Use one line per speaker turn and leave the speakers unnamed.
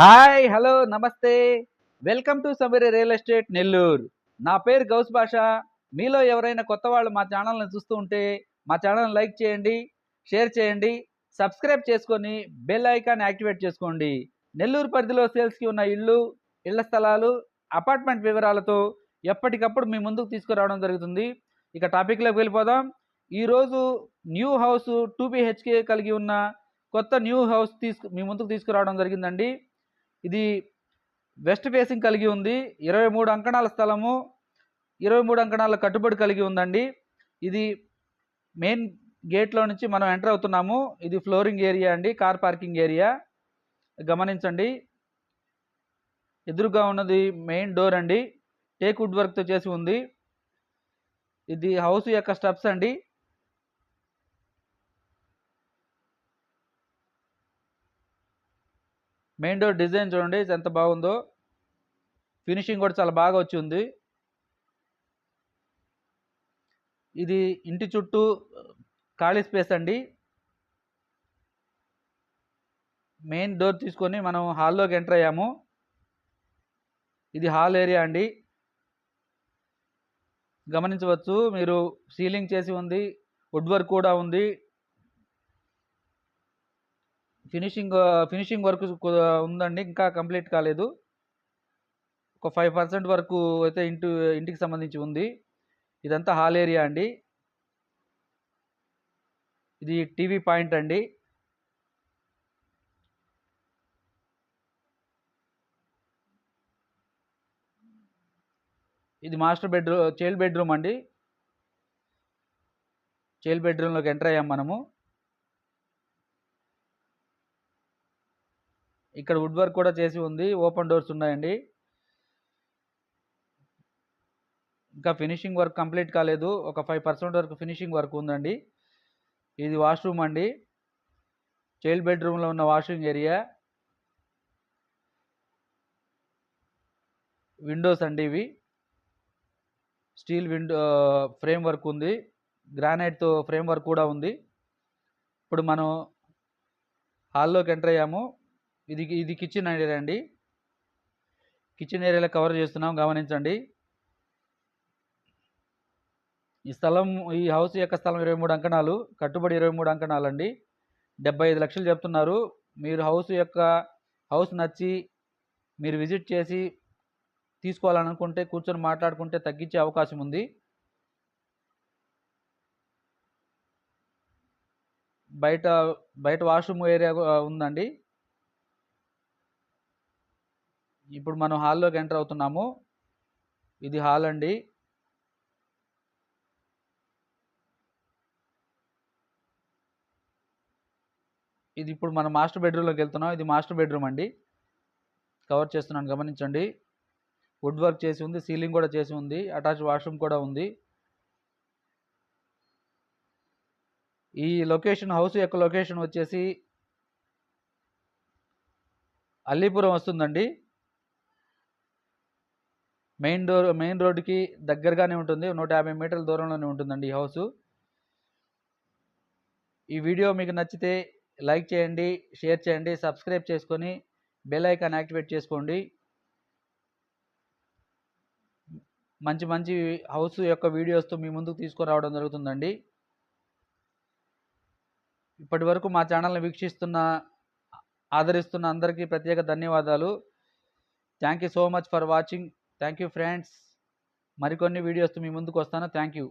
Hi hello నమస్తే. Welcome to Sameera real estate Nellore. నా పేరు గౌస్ భాష. మీలో ఎవరైనా కొత్త వాళ్ళు మా ఛానల్ని చూస్తూ ఉంటే మా ఛానల్ని లైక్ చేయండి షేర్ చేయండి సబ్స్క్రైబ్ చేసుకొని బెల్ ఐకాన్ యాక్టివేట్ చేసుకోండి. నెల్లూరు పరిధిలో సేల్స్కి ఉన్న ఇళ్ళు ఇళ్ళ స్థలాలు అపార్ట్మెంట్ వివరాలతో ఎప్పటికప్పుడు మీ ముందుకు తీసుకురావడం జరుగుతుంది. ఇక టాపిక్లోకి వెళ్ళిపోదాం. ఈరోజు న్యూ హౌస్ టూ బిహెచ్కే కలిగి ఉన్న కొత్త న్యూ హౌస్ తీసుకు మీ ముందుకు తీసుకురావడం జరిగిందండి. ఇది వెస్ట్ ఫేసింగ్ కలిగి ఉంది. ఇరవై మూడు అంకణాల స్థలము ఇరవై మూడు అంకణాల కట్టుబడి కలిగి ఉందండి. ఇది మెయిన్ గేట్లో నుంచి మనం ఎంటర్ అవుతున్నాము. ఇది ఫ్లోరింగ్ ఏరియా అండి కార్ పార్కింగ్ ఏరియా. గమనించండి. ఎదురుగా ఉన్నది మెయిన్ డోర్ అండి. టేక్ వుడ్ వర్క్తో చేసి ఉంది. ఇది హౌస్ యొక్క స్టెప్స్ అండి. మెయిన్ డోర్ డిజైన్ చూడండి ఎంత బాగుందో. ఫినిషింగ్ కూడా చాలా బాగా వచ్చింది ఇది ఇంటి చుట్టూ ఖాళీ స్పేస్ అండి. మెయిన్ డోర్ తీసుకొని మనం హాల్లోకి ఎంటర్ అయ్యాము. ఇది హాల్ ఏరియా అండి. గమనించవచ్చు మీరు సీలింగ్ చేసి ఉంది వుడ్ వర్క్ కూడా ఉంది. ఫినిషింగ్ ఫినిషింగ్ వర్క్ ఉందండి ఇంకా కంప్లీట్ కాలేదు. ఒక ఫైవ్ పర్సెంట్ వరకు అయితే ఇంటి ఇంటికి సంబంధించి ఉంది. ఇదంతా హాల్ ఏరియా అండి. ఇది టీవీ పాయింట్ అండి. ఇది మాస్టర్ బెడ్రూమ్ చైల్డ్ బెడ్రూమ్ అండి. చైల్డ్ బెడ్రూమ్లోకి ఎంటర్ అయ్యాం మనము. ఇక్కడ వుడ్ వర్క్ కూడా చేసి ఉంది. ఓపెన్ డోర్స్ ఉన్నాయండి. ఇంకా ఫినిషింగ్ వర్క్ కంప్లీట్ కాలేదు. ఒక ఫైవ్ పర్సెంట్ వరకు ఫినిషింగ్ వర్క్ ఉందండి. ఇది వాష్రూమ్ అండి. చైల్డ్ బెడ్రూమ్లో ఉన్న వాషింగ్ ఏరియా విండోస్ అండి ఇవి. స్టీల్ విండో ఫ్రేమ్ వర్క్ ఉంది. గ్రానైట్తో ఫ్రేమ్ వర్క్ కూడా ఉంది. ఇప్పుడు మనం హాల్లోకి ఎంటర్ అయ్యాము. ఇది ఇది కిచెన్ ఏరియా అండి. కిచెన్ ఏరియాలో కవర్ చేస్తున్నాం గమనించండి. ఈ స్థలం ఈ హౌస్ యొక్క స్థలం ఇరవై మూడు అంకణాలు కట్టుబడి ఇరవై మూడు అంకణాలు అండి డెబ్బై ఐదు లక్షలు చెప్తున్నారు. మీరు హౌస్ యొక్క హౌస్ నచ్చి మీరు విజిట్ చేసి తీసుకోవాలనుకుంటే కూర్చొని మాట్లాడుకుంటే తగ్గించే అవకాశం ఉంది. బయట బయట వాష్రూమ్ ఏరియా ఉందండి. ఇప్పుడు మనం హాల్లోకి ఎంటర్ అవుతున్నాము. ఇది హాల్ అండి. ఇది ఇప్పుడు మనం మాస్టర్ బెడ్రూమ్లోకి వెళ్తున్నాం. ఇది మాస్టర్ బెడ్రూమ్ అండి. కవర్ చేస్తున్నాను గమనించండి. వుడ్ వర్క్ చేసి ఉంది సీలింగ్ కూడా చేసి ఉంది అటాచ్ వాష్రూమ్ కూడా ఉంది. ఈ లొకేషన్ హౌస్ యొక్క లొకేషన్ వచ్చేసి అల్లీపురం వస్తుందండి. మెయిన్ డోర్ మెయిన్ రోడ్డుకి దగ్గరగానే ఉంటుంది. నూట యాభై మీటర్ల దూరంలోనే ఉంటుందండి ఈ హౌసు. ఈ వీడియో మీకు నచ్చితే లైక్ చేయండి షేర్ చేయండి సబ్స్క్రైబ్ చేసుకొని బెల్ ఐకాన్ యాక్టివేట్ చేసుకోండి. మంచి మంచి హౌస్ యొక్క వీడియోస్తో మీ ముందుకు తీసుకురావడం జరుగుతుందండి. ఇప్పటి వరకు మా ఛానల్ని వీక్షిస్తున్న ఆదరిస్తున్న అందరికీ ప్రత్యేక ధన్యవాదాలు. Thank you so much for watching. Thank you friends. మరికొన్ని వీడియోస్తో మీ ముందుకు వస్తాను. Thank you.